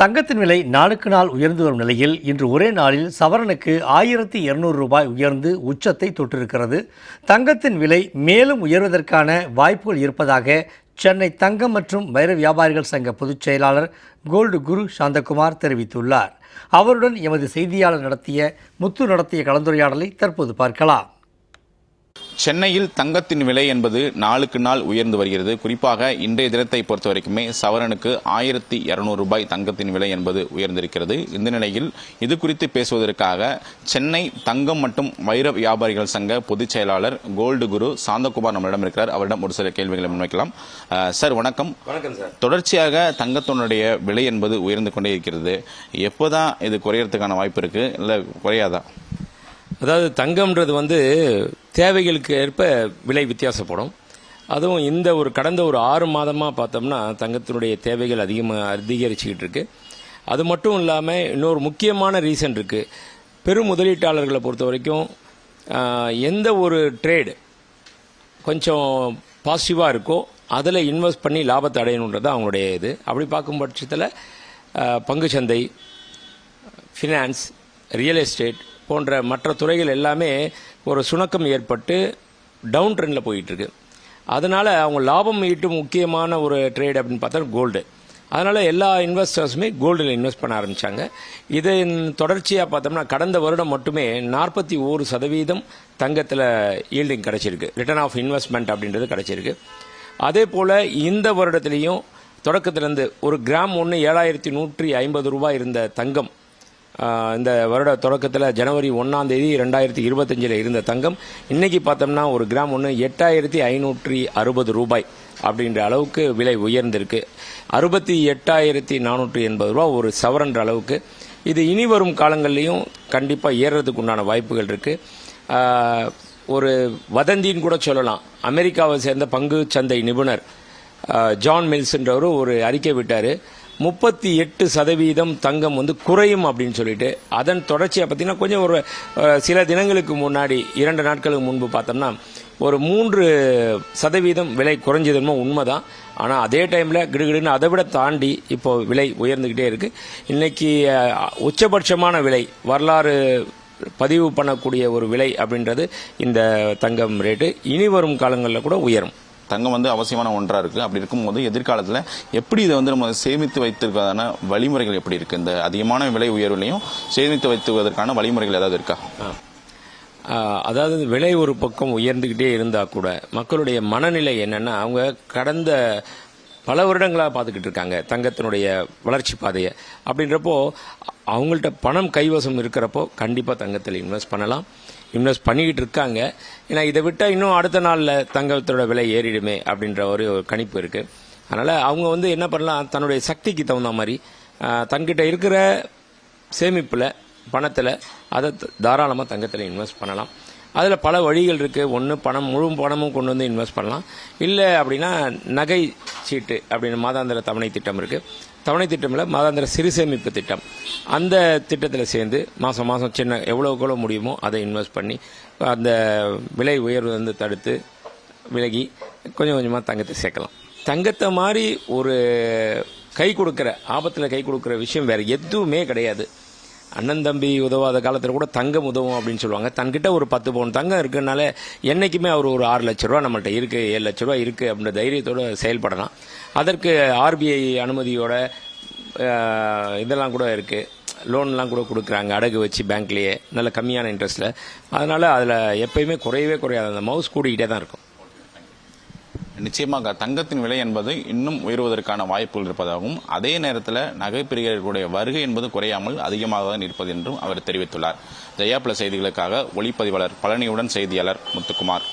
தங்கத்தின் விலை நாளுக்கு நாள் உயர்ந்து வரும் நிலையில் இன்று ஒரே நாளில் சவரனுக்கு ஆயிரத்தி இருநூறு ரூபாய் உயர்ந்து உச்சத்தை தொட்டிருக்கிறது. தங்கத்தின் விலை மேலும் உயர்வதற்கான வாய்ப்புகள் இருப்பதாக சென்னை தங்கம் மற்றும் வைர வியாபாரிகள் சங்க பொதுச் செயலாளர் கோல்டு குரு சாந்தகுமார் தெரிவித்துள்ளார். அவருடன் எமது செய்தியாளர் நடத்திய முத்து நடத்திய கலந்துரையாடலை தற்போது பார்க்கலாம். சென்னையில் தங்கத்தின் விலை என்பது நாளுக்கு நாள் உயர்ந்து வருகிறது. குறிப்பாக இன்றைய தினத்தை பொறுத்த வரைக்குமே சவரனுக்கு ஆயிரத்தி இருநூறு ரூபாய் தங்கத்தின் விலை என்பது உயர்ந்திருக்கிறது. இந்த நிலையில் இது குறித்து பேசுவதற்காக சென்னை தங்கம் மற்றும் வைர வியாபாரிகள் சங்க பொதுச் செயலாளர் கோல்டு குரு சாந்தகுமார் நம்மளிடம் இருக்கிறார். அவரிடம் ஒரு சில கேள்விகளை முன்வைக்கலாம். சார் வணக்கம். வணக்கம் சார். தொடர்ச்சியாக தங்கத்தினுடைய விலை என்பது உயர்ந்து கொண்டே இருக்கிறது. எப்போதான் இது குறையறதுக்கான வாய்ப்பு இருக்கு? இல்ல குறையாதா? அதாவது தங்கம்ன்றது வந்து தேவைகளுக்கு ஏற்ப விலை வித்தியாசப்படும். அதுவும் இந்த ஒரு கடந்த ஒரு ஆறு மாதமாக பார்த்தோம்னா தங்கத்தினுடைய தேவைகள் அதிகமாக அதிகரிச்சுக்கிட்டு இருக்கு. அது மட்டும் இல்லாமல் இன்னொரு முக்கியமான ரீசன் இருக்குது பெரும் முதலீட்டாளர்களை பொறுத்த வரைக்கும் எந்த ஒரு ட்ரேடு கொஞ்சம் பாசிட்டிவாக இருக்கோ அதில் இன்வெஸ்ட் பண்ணி லாபத்தை அடையணுன்றது அவங்களுடைய இது. அப்படி பார்க்கும் பட்சத்தில் பங்குச்சந்தை ஃபினான்ஸ் ரியல் எஸ்டேட் போன்ற மற்ற துறைகள் எல்லாமே ஒரு சுணக்கம் ஏற்பட்டு டவுன் ட்ரெண்டில் போயிட்டுருக்கு. அதனால் அவங்க லாபம் ஈட்டும் முக்கியமான ஒரு ட்ரேட் அப்படின்னு பார்த்தா கோல்டு அதனால் எல்லா இன்வெஸ்டர்ஸுமே கோல்டில் இன்வெஸ்ட் பண்ண ஆரம்பித்தாங்க இதன் தொடர்ச்சியாக பார்த்தோம்னா கடந்த வருடம் மட்டுமே நாற்பத்தி ஓரு சதவீதம் தங்கத்தில் ஈல்டிங் கிடச்சிருக்கு. ரிட்டர்ன் ஆஃப் இன்வெஸ்ட்மெண்ட் அப்படின்றது கிடச்சிருக்கு. அதே போல் இந்த வருடத்துலேயும் தொடக்கத்திலேருந்து ஒரு கிராம் ஒன்று ஏழாயிரத்தி நூற்றி ஐம்பது ரூபாய் இருந்த தங்கம் இந்த வருட தொடக்கத்தில் ஜனவரி ஒன்றாம் தேதி ரெண்டாயிரத்தி இருபத்தஞ்சில் இருந்த தங்கம் இன்னைக்கு பார்த்தோம்னா ஒரு கிராம் ஒன்று எட்டாயிரத்தி ஐநூற்றி அறுபது ரூபாய் அப்படின்ற அளவுக்கு விலை உயர்ந்திருக்கு. அறுபத்தி எட்டாயிரத்தி நானூற்றி எண்பது ரூபா ஒரு சவரன்ற அளவுக்கு. இது இனி வரும் காலங்கள்லையும் கண்டிப்பாக ஏறுறதுக்கு உண்டான வாய்ப்புகள் இருக்குது ஒரு வதந்தின்னு கூட சொல்லலாம். அமெரிக்காவை சேர்ந்த பங்கு சந்தை நிபுணர் ஜான் மில்ஸ்ன்றவர் ஒரு அறிக்கை விட்டார். முப்பத்தி எட்டு சதவீதம் தங்கம் வந்து குறையும் அப்படின்னு சொல்லிட்டு அதன் தொடர்ச்சியாக பார்த்தீங்கன்னா கொஞ்சம் ஒரு சில தினங்களுக்கு முன்னாடி இரண்டு நாட்களுக்கு முன்பு பார்த்தோம்னா ஒரு மூன்று சதவீதம் விலை குறைஞ்சதுமோ உண்மைதான். ஆனால் அதே டைமில் கிடுகிடுன்னு அதை விட தாண்டி இப்போ விலை உயர்ந்துக்கிட்டே இருக்கு. இன்னைக்கு உச்சபட்சமான விலை வரலாறு பதிவு பண்ணக்கூடிய ஒரு விலை அப்படின்றது இந்த தங்கம் ரேட்டு. இனி வரும் காலங்களில் கூட உயரும். தங்கம் வந்து அவசியமான ஒன்றாக இருக்குது அப்படி இருக்கும்போது எதிர்காலத்தில் எப்படி இதை வந்து நம்ம சேமித்து வைத்திருக்கிறதான வழிமுறைகள் எப்படி இருக்குது இந்த அதிகமான விலை உயர்வுலையும் சேமித்து வைத்துவதற்கான வழிமுறைகள் ஏதாவது இருக்கா? அதாவது விலை ஒரு பக்கம் உயர்ந்துக்கிட்டே இருந்தால் கூட மக்களுடைய மனநிலை என்னென்னா அவங்க கடந்த பல வருடங்களாக பார்த்துக்கிட்டு இருக்காங்க தங்கத்தினுடைய வளர்ச்சி பாதையை. அப்படின்றப்போ அவங்கள்ட்ட பணம் கைவசம் இருக்கிறப்போ கண்டிப்பாக தங்கத்தில் இன்வெஸ்ட் பண்ணலாம். இன்வெஸ்ட் பண்ணிக்கிட்டு இருக்காங்க. ஏன்னா இதை விட்டால் இன்னும் அடுத்த நாளில் தங்கத்தோட விலை ஏறிடுமே அப்படின்ற ஒரு ஒரு கணிப்பு இருக்குது அதனால் அவங்க வந்து என்ன பண்ணலாம் தன்னுடைய சக்திக்கு தகுந்த மாதிரி தங்கிட்ட தன்கிட்ட இருக்கிற சேமிப்பில் பணத்தில் அதை தாராளமாக தங்கத்தில் இன்வெஸ்ட் பண்ணலாம். அதில் பல வழிகள் இருக்குது ஒன்று பணம் முழு பணமும் கொண்டு வந்து இன்வெஸ்ட் பண்ணலாம். இல்லை அப்படின்னா நகை சீட்டு அப்படின்னு மாதாந்திர தவணை திட்டம் இருக்குது தவணை திட்டமில் மாதாந்திர சிறு சேமிப்பு திட்டம். அந்த திட்டத்தில் சேர்ந்து மாதம் மாதம் சின்ன எவ்வளோக்கு எவ்வளோ முடியுமோ அதை இன்வெஸ்ட் பண்ணி அந்த விலை உயர்வு வந்து தடுத்து விலகி கொஞ்சம் கொஞ்சமாக தங்கத்தை சேர்க்கலாம். தங்கத்தை மாதிரி ஒரு கை கொடுக்குற ஆபத்தில் கை கொடுக்குற விஷயம் வேறு எதுவுமே கிடையாது. அண்ணன் தம்பி உதவாத காலத்தில் கூட தங்கம் உதவும் அப்படின்னு சொல்லுவாங்க. தன்கிட்ட ஒரு பத்து பவுன் தங்கம் இருக்குனால என்னைக்குமே அவர் ஒரு ஆறு லட்ச ரூபா நம்மள்கிட்ட இருக்கு ஏழு லட்ச ரூபா இருக்குது அப்படின்ற தைரியத்தோடு செயல்படலாம். அதற்கு ஆர்பிஐ அனுமதியோட இதெல்லாம் கூட இருக்குது லோன்லாம் கூட கொடுக்குறாங்க அடகு வச்சு பேங்க்லேயே நல்ல கம்மியான இன்ட்ரெஸ்ட்டில் அதனால் அதில் எப்பயுமே குறையவே குறையாது. அந்த மவுஸ் கூடிக்கிட்டே தான் இருக்கும். நிச்சயமாக தங்கத்தின் விலை என்பது இன்னும் உயர்வதற்கான வாய்ப்புகள் இருப்பதாகவும் அதே நேரத்தில் நகை பிரிகளுடைய வருகை என்பது குறையாமல் அதிகமாக தான் இருப்பது என்றும் அவர் தெரிவித்துள்ளார். ஜெயா பிளஸ் செய்திகளுக்காக ஒளிப்பதிவாளர் பழனியுடன் செய்தியாளர் முத்துக்குமார்.